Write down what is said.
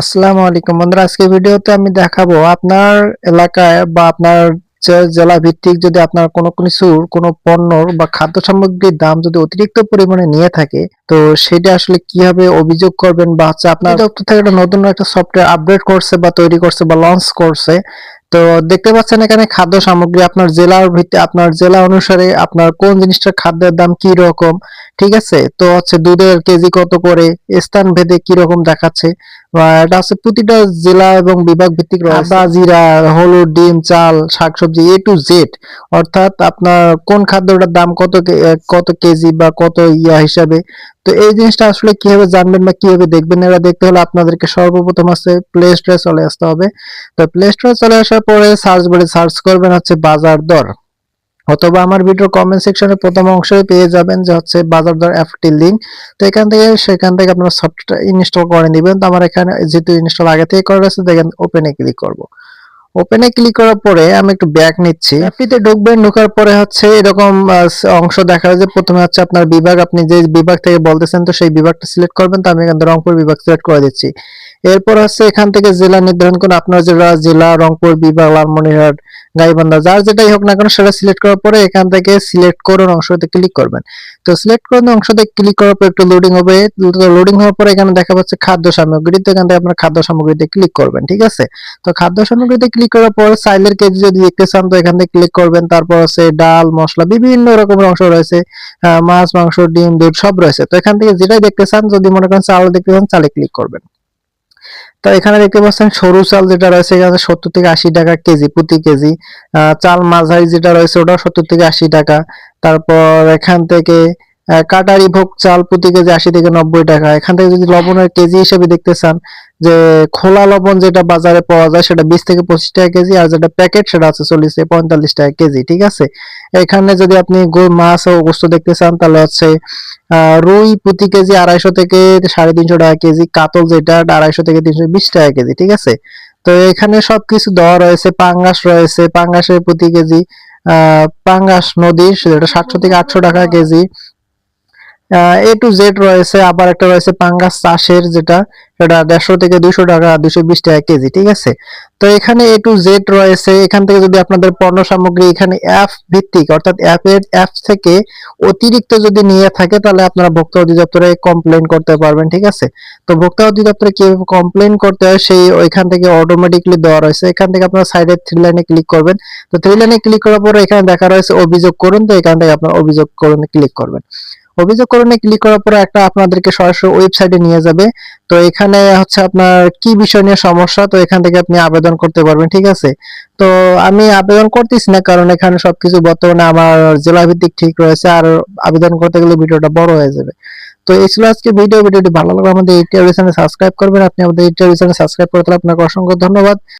আসসালামু আলাইকুম। বন্ধুরা, আজকে ভিডিওতে আমি দেখাবো আপনার এলাকায় বা আপনার জেলা ভিত্তিক যদি আপনার কোনো কিছুর কোনো পণ্য বা খাদ্য সামগ্রীর দাম যদি অতিরিক্ত পরিমাণে নিয়ে থাকে, তো সেটা আসলে কীভাবে অভিযোগ করবেন বা হচ্ছে আপনার দপ্তর থেকে একটা নতুন একটা সফটওয়্যার আপডেট করছে বা তৈরি করছে বা লঞ্চ করছে। তো দেখতে পাচ্ছেন এখানে খাদ্য সামগ্রী, আপনার জেলার ভিত্তি, আপনার জেলা অনুসারে আপনার কোন জিনিসটার খাদ্যের দাম কি রকম, ঠিক আছে? তো হচ্ছে দুধের কেজি কত করে, স্থান ভেদে কি রকম দেখাচ্ছে? এটা হচ্ছে প্রতিটা জেলা এবং বিভাগ ভিত্তিক আদা, জিরা, হলুদ, ডিম, চাল, শাকসবজি এ টু জেড অর্থাৎ আপনার কোন খাদ্যটার দাম কত কত কেজি বা কত ইয়া হিসাবে? তো এই জিনিসটা আসলে কীভাবে জানবেন বা কীভাবে দেখবেন, এটা দেখতে হলে আপনাদেরকে সর্বপ্রথম আছে প্লে স্টোরে চলে আসতে হবে। তো প্লে স্টোরে চলে আসার পরে সার্চ বারে সার্চ করবেন হচ্ছে বাজার দর। অথবা আমার ভিডিওর কমেন্ট সেকশনে প্রথম অংশে পেয়ে যাবেন যে হচ্ছে বাজার দর অ্যাপটির লিঙ্ক তো এখান থেকে, সেখান থেকে আপনারা সফটওয়্যার ইনস্টল করে নেবেন। তো আমার এখানে যেহেতু ইনস্টল আগে থেকে করা রয়েছে, দেখেন ওপেনে ক্লিক করব। ওপেনে ক্লিক করার পরে আমি একটু ব্যাক নিচ্ছি। অ্যাপটিতে ঢুকবেন, ঢোকার পরে হচ্ছে এরকম অংশ দেখা যায় যে প্রথমে হচ্ছে আপনার বিভাগ, আপনি যে বিভাগ থেকে বলতেছেন, তো সেই বিভাগটা সিলেক্ট করবেন। তো আমি এখান থেকে রংপুর বিভাগ সিলেক্ট করে দিচ্ছি। এরপর হচ্ছে এখান থেকে জেলা নির্ধারণ করুন। আপনার জেলা জেলা, রংপুর, বিভাগ, লালমনিরহাট, গাইবান্ধা, যার যেটাই হোক না কেন, সেটা সিলেক্ট করার পরে এখান থেকে সিলেক্ট করুন অংশতে ক্লিক করবেন। তো সিলেক্ট করুন অংশতে ক্লিক করার পর একটু লোডিং হবে। লোডিং হওয়ার পরে এখানে দেখা পাচ্ছে খাদ্য সামগ্রী তো এখান থেকে আপনার খাদ্য সামগ্রীতে ক্লিক করবেন, ঠিক আছে? তো খাদ্য সামগ্রীতে ক্লিক করার পর চাইলের কেজি যদি দেখতে চান, তো এখান থেকে ক্লিক করবেন। তারপর হচ্ছে ডাল, মশলা, বিভিন্ন রকমের অংশ রয়েছে। মাছ, মাংস, ডিম, দুধ, সব রয়েছে। তো এখান থেকে যেটাই দেখতে চান, যদি মনে করেন চাল দেখতে চান, চালে ক্লিক করবেন। তো এখানে দেখতে পাচ্ছেন সরু চাল যেটা রয়েছে, এখানে সত্তর থেকে আশি টাকা কেজি, প্রতি কেজি। চাল মাঝারি যেটা রয়েছে ওটা সত্তর থেকে আশি টাকা। তারপর এখান থেকে কাটারি, ভোগ চাল প্রতি কেজি আশি থেকে নব্বই টাকা। এখান থেকে যদি লবণের কেজি হিসেবে দেখতে চান, যে খোলা লবণ যেটা বাজারে পাওয়া যায় সেটা বিশ থেকে পঁচিশ টাকা কেজি, আর যেটা প্যাকেট সেটা আছে চল্লিশ থেকে পঁয়তাল্লিশ টাকা কেজি, ঠিক আছে? এখানে যদি আপনি মাছ ও গোস্ত দেখতে চান, তাহলে হচ্ছে রুই প্রতি কেজি আড়াইশো থেকে সাড়ে তিনশো টাকা কেজি, কাতল যেটা আড়াইশো থেকে তিনশো বিশ টাকা কেজি, ঠিক আছে? তো এখানে সবকিছু দেওয়া রয়েছে, পাঙ্গাস রয়েছে, পাঙ্গাসের প্রতি কেজি, আহ, পাঙ্গাস নদীর সেটা সাতশো থেকে আটশো টাকা কেজি এ টু জেড রয়েছে, আবার একটা রয়েছে পাঙ্গাস চাষের যেটা, সেটা দেড়শো থেকে দুইশো টাকা, দুইশো বিশ টাকা কেজি, ঠিক আছে? তো এখানে এ টু জেড রয়েছে, এখান থেকে যদি আপনাদের পণ্য সামগ্রী এখানে অ্যাপ ভিত্তিক, অর্থাৎ অ্যাপের অ্যাপ থেকে অতিরিক্ত যদি নিয়ে থাকে, তাহলে আপনারা ভোক্তা অধিদপ্তরে কমপ্লেন করতে পারবেন, ঠিক আছে? তো ভোক্তা অধিদপ্তরে কীভাবে কমপ্লেন করতে হয়, সেই ওইখান থেকে অটোমেটিকলি দেওয়া রয়েছে। এখান থেকে আপনারা সাইডে থ্রি লাইনে ক্লিক করবেন। তো থ্রি লাইনে ক্লিক করার পরে এখানে দেখা রয়েছে অভিযোগ করুন, তো এখান থেকে আপনার অভিযোগ করুন ক্লিক করবেন। অভিযোগ করুন ক্লিক করার পরে একটা আপনাদেরকে সরাসরি ওয়েবসাইটে নিয়ে যাবে। তো এখানে হচ্ছে আপনার কি বিষয় নিয়ে সমস্যা, তো এখান থেকে আপনি আবেদন করতে পারবেন, ঠিক আছে? তো আমি আবেদন করতেছি না, কারণ এখানে সবকিছু বর্তমানে আমার জেলা ভিত্তিক ঠিক রয়েছে, আর আবেদন করতে গেলে ভিডিওটা বড় হয়ে যাবে। তো এই ছিল আজকে ভিডিও ভিডিওটি ভালো লাগলে আমাদের এই চ্যানেল সাবস্ক্রাইব করবেন। আপনি আমাদের এই চ্যানেল সাবস্ক্রাইব করতে আপনাকে অসংখ্য ধন্যবাদ।